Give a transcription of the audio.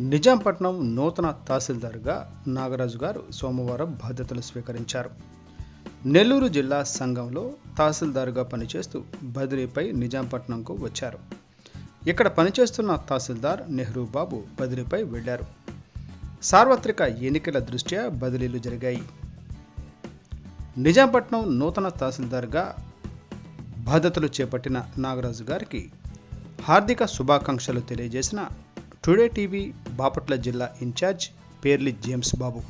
నిజాంపట్నం నూతన తహసీల్దార్గా నాగరాజు గారు సోమవారం బాధ్యతలు స్వీకరించారు. నెల్లూరు జిల్లా సంఘంలో తహసీల్దారుగా పనిచేస్తూ బదిలీపై నిజాంపట్నంకు వచ్చారు. ఇక్కడ పనిచేస్తున్న తహసీల్దార్ నెహ్రూ బాబు బదిలీపై వెళ్ళారు. సార్వత్రిక ఎన్నికల దృష్ట్యా బదిలీలు జరిగాయి. నిజాంపట్నం నూతన తహసీల్దార్గా బాధ్యతలు చేపట్టిన నాగరాజు గారికి హార్దిక శుభాకాంక్షలు తెలియజేసిన టుడే టీవీ బాపట్ల జిల్లా ఇన్ఛార్జ్ పేర్లి జేమ్స్ బాబు